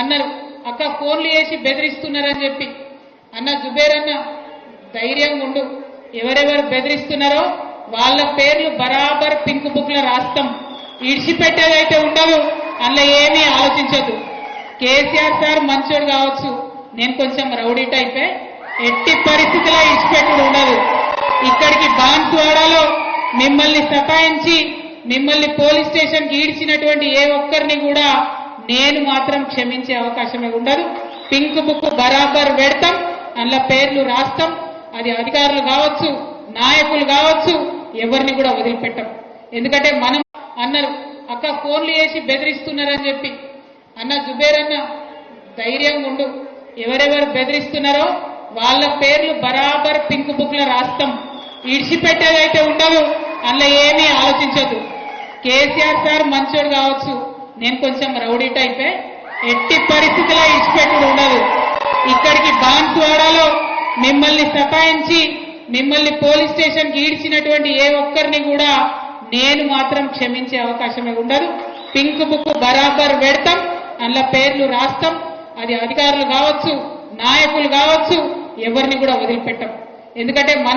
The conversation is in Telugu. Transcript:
అన్నారు అక్క ఫోన్లు చేసి బెదిరిస్తున్నారని చెప్పి. అన్న జుబేర్ అన్న ధైర్యంగా ఉండు. ఎవరెవరు బెదిరిస్తున్నారో వాళ్ళ పేర్లు బరాబర్ పింక్ బుక్లో రాస్తాం. ఇడిచిపెట్టేదైతే ఉండదు అందులో ఏమీ ఆలోచించదు కేసీఆర్ సార్ మంచోడు కావచ్చు. నేను కొంచెం రౌడీ టైపే. ఎట్టి పరిస్థితిలో ఇడిచిపెట్టుడు ఉండదు. ఇక్కడికి బాన్స్వాడలో మిమ్మల్ని సతాయించి మిమ్మల్ని పోలీస్ స్టేషన్కి ఈడ్చినటువంటి ఏ ఒక్కరిని కూడా నేను మాత్రం క్షమించే అవకాశమే ఉండదు. పింక్ బుక్ బరాబర్ పెడతాం. అందులో పేర్లు రాస్తాం. అది అధికారులు కావచ్చు నాయకులు కావచ్చు ఎవరిని కూడా వదిలిపెట్టం. ఎందుకంటే మనం అన్నారు అక్క ఫోన్లు వేసి బెదిరిస్తున్నారని చెప్పి. అన్న జుబేర్ అన్న ధైర్యంగా ఉండు. ఎవరెవరు బెదిరిస్తున్నారో వాళ్ళ పేర్లు బరాబర్ పింక్ బుక్లో రాస్తాం. ఇడిచిపెట్టేదైతే ఉండదు. అందులో ఏమీ ఆలోచించదు కేసీఆర్ సార్ మంచోడు కావచ్చు. నేను కొంచెం రౌడీ టైపే. ఎట్టి పరిస్థితిలో ఇచ్చిపెట్టుడు ఉండదు. ఇక్కడికి బాన్స్వాడలో మిమ్మల్ని సతాయించి మిమ్మల్ని పోలీస్ స్టేషన్ ఈడ్చినటువంటి ఏ ఒక్కరిని కూడా నేను మాత్రం క్షమించే అవకాశమే ఉండదు. పింక్ బుక్ బరాబర్ పెడతాం అందులో పేర్లు రాస్తాం. అది అధికారులు కావచ్చు నాయకులు కావచ్చు ఎవరిని కూడా వదిలిపెట్టం. ఎందుకంటే మనం